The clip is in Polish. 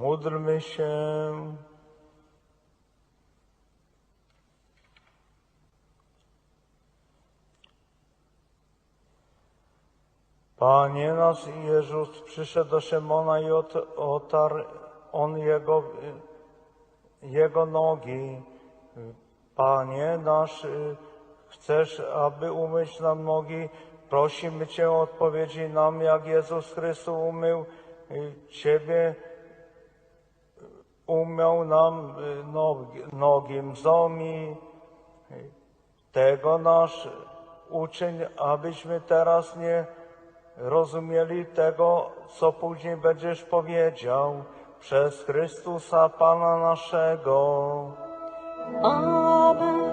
Módlmy się. Panie nasz Jezus przyszedł do Szymona i ot, otarł on jego, jego nogi. Panie nasz, chcesz, aby umyć nam nogi? Prosimy Cię o odpowiedzi nam, jak Jezus Chrystus umył y, Ciebie, umył nam y, nogi, nogi mzomi. Tego nasz uczyń, abyśmy teraz nie rozumieli tego, co później będziesz powiedział przez Chrystusa Pana naszego. Amen.